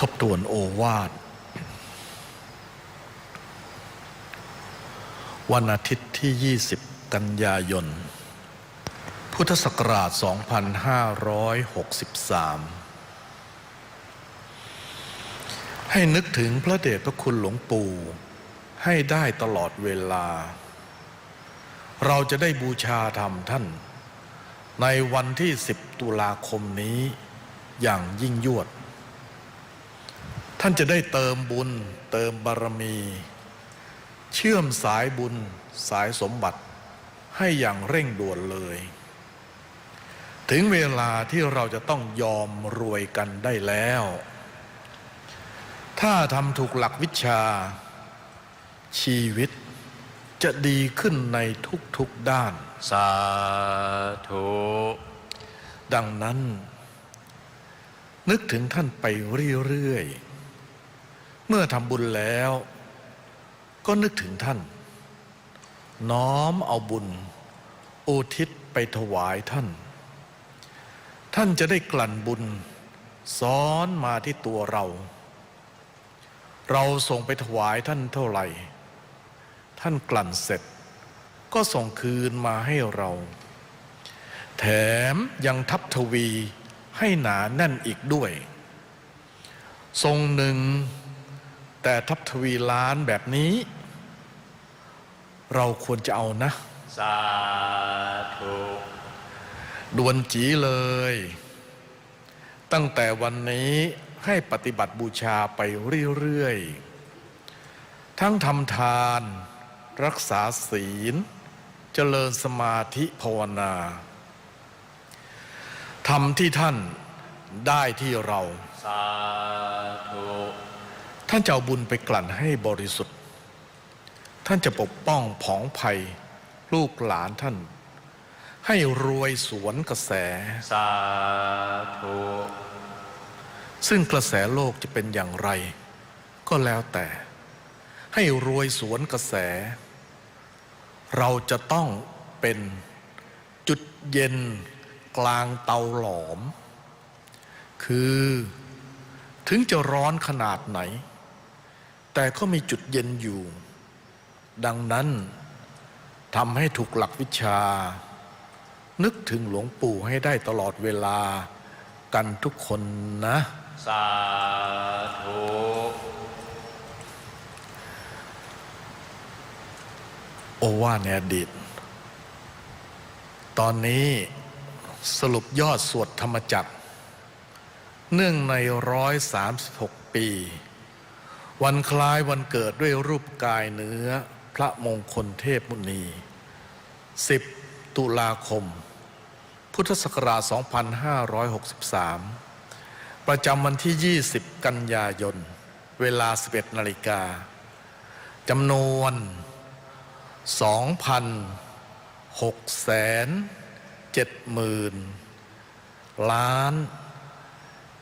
ทบทวนโอวาท วันอาทิตย์ที่ 20 กันยายน พุทธศักราช 2563 ให้นึกถึงพระเดชพระคุณหลวงปู่ ให้ได้ตลอดเวลา เราจะได้บูชาธรรมท่าน ในวันที่ 10 ตุลาคมนี้อย่างยิ่งยวด ท่านจะได้เติมบุญ เติมบารมี เชื่อมสายบุญสายสมบัติให้อย่างเร่งด่วนเลย ถึงเวลาที่เราจะต้องยอมรวยกันได้แล้ว ถ้าทำถูกหลักวิชา ชีวิตจะดีขึ้นในทุกๆด้าน สาธุ ดังนั้น นึกถึงท่านไปเรื่อยๆ เมื่อทำบุญแล้ว ก็นึกถึงท่าน น้อมเอาบุญ อุทิศไปถวายท่าน ท่านจะได้กลั่นบุญ ซ้อนมาที่ตัวเรา เราส่งไปถวายท่านเท่าไหร่ ท่านกลั่นเสร็จ ก็ส่งคืนมาให้เรา แถมยังทับทวีให้หนาแน่นอีกด้วย ทรงหนึ่ง แต่ทับทวีล้านแบบนี้ เราควรจะเอานะ สาธุด่วนจีเลย ตั้งแต่วันนี้ให้ปฏิบัติบูชาไปเรื่อยๆ ทั้งทำทาน รักษาศีล เจริญสมาธิภาวนาทำที่ท่านได้ที่เรา สาธุท่านจะเอาบุญไปกลั่นให้บริสุทธิ์ ท่านจะปกป้องผองภัยลูกหลานท่าน ให้รวยสวนกระแส สาธุ ซึ่งกระแสโลกจะเป็นอย่างไร ก็แล้วแต่ ให้รวยสวนกระแส เราจะต้องเป็นจุดเย็นกลางเตาหลอม คือถึงจะร้อนขนาดไหน แต่ก็มีจุดเย็นอยู่ ดังนั้นทำให้ถูกหลักวิชา นึกถึงหลวงปู่ให้ได้ตลอดเวลากันทุกคนนะ สาธุโอวาทในอดีต ตอนนี้สรุปยอดสวดธรรมจักร เนื่องในร้อยสามสิบหกปี วันคล้ายวันเกิดด้วยรูปกายเนื้อพระมงคลเทพมุนี 10 ตุลาคม พุทธศักราช 2563 ประจำวันที่ 20 กันยายน เวลา 11 นาฬิกาจำนวนสองพันหกแสนเจ็ดหมื่นล้าน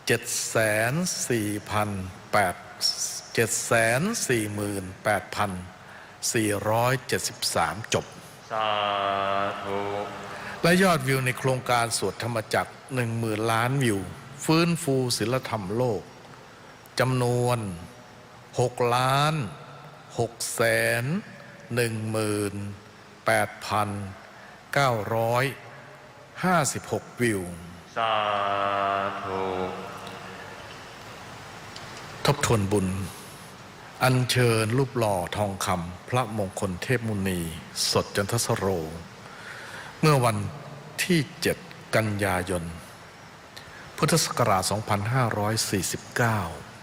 เจ็ดแสนสี่พันแปดเจ็ดแสนสี่หมื่นแปดพันสี่ร้อยเจ็ดสิบสามจบ สาธุ และยอดวิวในโครงการสวดธรรมจักรหนึ่งหมื่นล้านวิว ฟื้นฟูศิลธรรมโลกจำนวนหกล้านหกแสนหนึ่งหมื่นแปดพันเก้าร้อยห้าสิบหกวิว สาธุ ทบทวนบุญ อัญเชิญรูปหล่อทองคำพระมงคลเทพมุนี สดจันทสโร เมื่อวันที่ 7 กันยายน พุทธศักราช 2549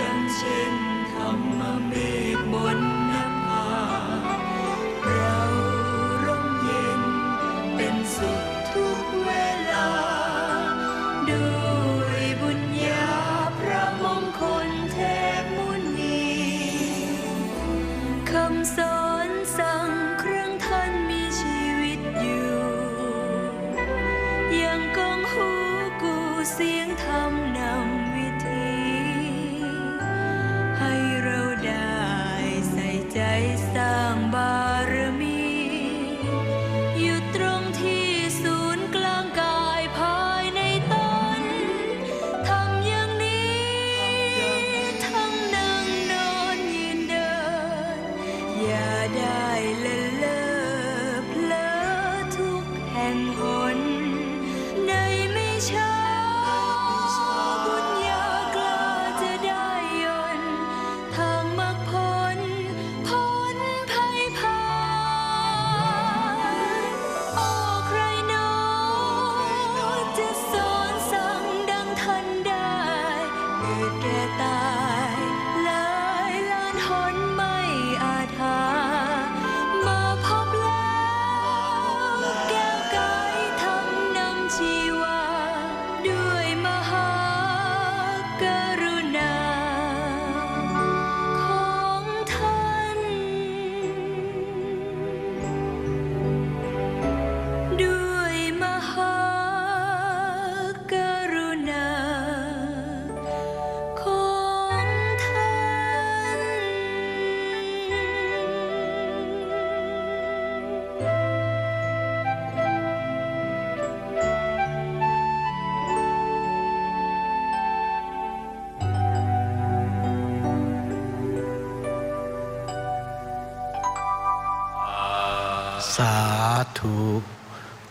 ดังเช่นธรรมเมฆบนนภาเรารมเย็นเป็นสุขทุกเวลาดยบุญญาพระมงคลเทมุนีคำสอนสั่งเครื่องท่านมีชีวิตอยู่ ยังกงหูกูเสียงธรรม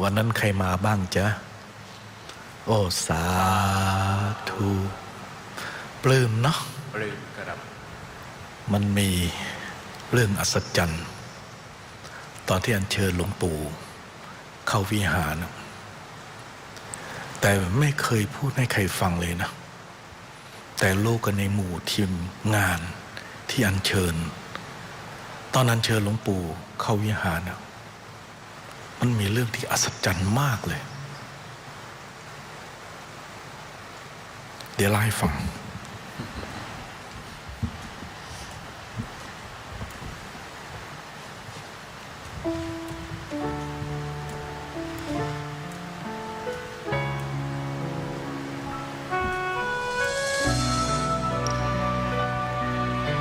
วันนั้นใครมาบ้างจ๊ะ โอ้ สาธุปลื้มเนาะปลื้มครับ มันมีเรื่องอัศจรรย์ ตอนที่อัญเชิญหลวงปู่เข้าวิหารน่ะแต่ไม่เคยพูดให้ใครฟังเลยนะ แต่โลกกันในหมู่ทีมงานที่อัญเชิญ ตอนอัญเชิญหลวงปู่เข้าวิหารน่ะ มันมีเรื่องที่อัศจรรย์มากเลย เดี๋ยวเล่าฟัง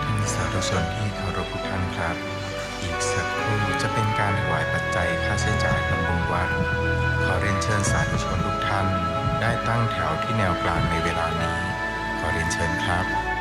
ท่านสาธุชนที่เคารพทุกท่านครับ อีกสักครู่จะเป็นการถวายปัจ จัยค่าใช้จ่ายบำรุงวัด ขอเรียนเชิญสาธุชนทุกท่าน ได้ตั้งแถวที่แนวกลางในเวลานี้ ขอเรียนเชิญครับ